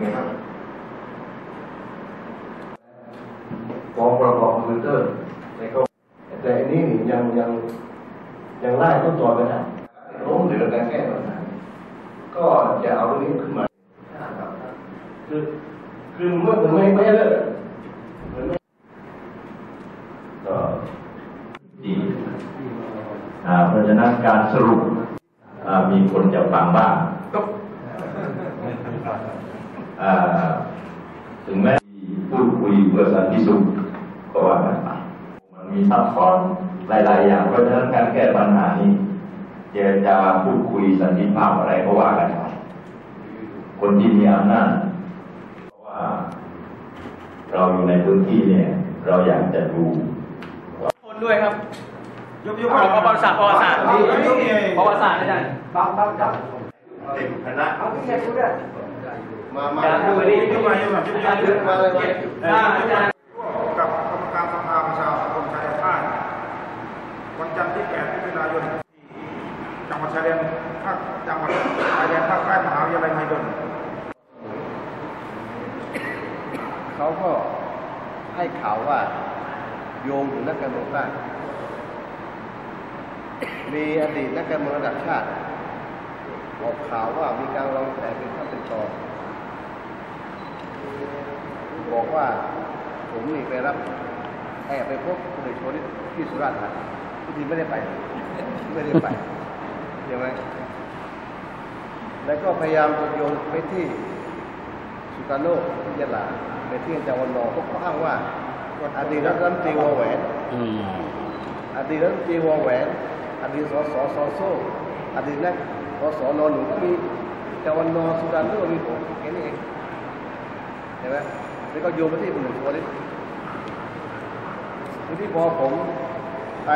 ไงครับกองประกอบคอมพิวเตอร์ในก็แต่อันนี้นี่ยังยังยังไล่ต้นตอไปนะล้มเหลือการแก้ปัญหาก็จะเอาเรื่องนี้ขึ้นมาคือคือเมื่อไม่ไม่เลิกเหมือนก็ดีอ่าเพราะฉะนั้นการสรุปมีคนจะฟังบ้างก็ ถึงแม้ที่พูดคุยเพื่อสันติสุขก็ว่ากันไปมันมีซับซ้อนหลาย ๆ อย่างเพราะฉะนั้นการแก้ปัญหานี้เจรจาพูดคุยสันติภาพอะไรก็ว่ากันไปคนที่มีอำนาจเพราะว่าเราอยู่ในพื้นที่เนี่ย เราอยากจะดูคนด้วยครับยกยกประวัติศาสตร์ประวัติศาสตร์ยกเองประวัติศาสตร์อาจารย์คณะมามาอาจารย์ดูนี่ย กมายกมายกมาเยอะมาเลยมาอาจารย์กับกรรมการสภาประชาสังคมชายแดนใต้วันจันทร์ที่8มิถุนายนที่จังหวัดชายแดนภาคจังหวัดชายแดนภาคใต้มหาวิทยาลัยมหิดลเขาก็ให้ข่าวว่าโยงถึงนักการเมืองใต้มีอดีตนักการเมืองระดับชาติ บอกข่าวว่ามีการวางแผนเป็นขั้นเป็นตอน บอกว่าผมนี่ไปรับแอบไปพบคุณเอกชนที่สุราษฎร์ธานีที่จริงไม่ได้ไป ไม่ได้ไปใช่ไหมแล้วก็พยายามโยงไปที่สุการโลกที่ยะลาในที่จังหวัดนองเขาอ้างว่าอดีตรัฐมนตรีวอแหวนอดีตรัฐมนตรีวอแหวนอดีตสสสโซอดีตนักสสนหนูก็มีจังหวัดนองสุการโลกมีผมแค่นี้เอง เห็นไหมแล้วก็โยงไปที่คนหนึ่งคนนี้ที่พอผมไป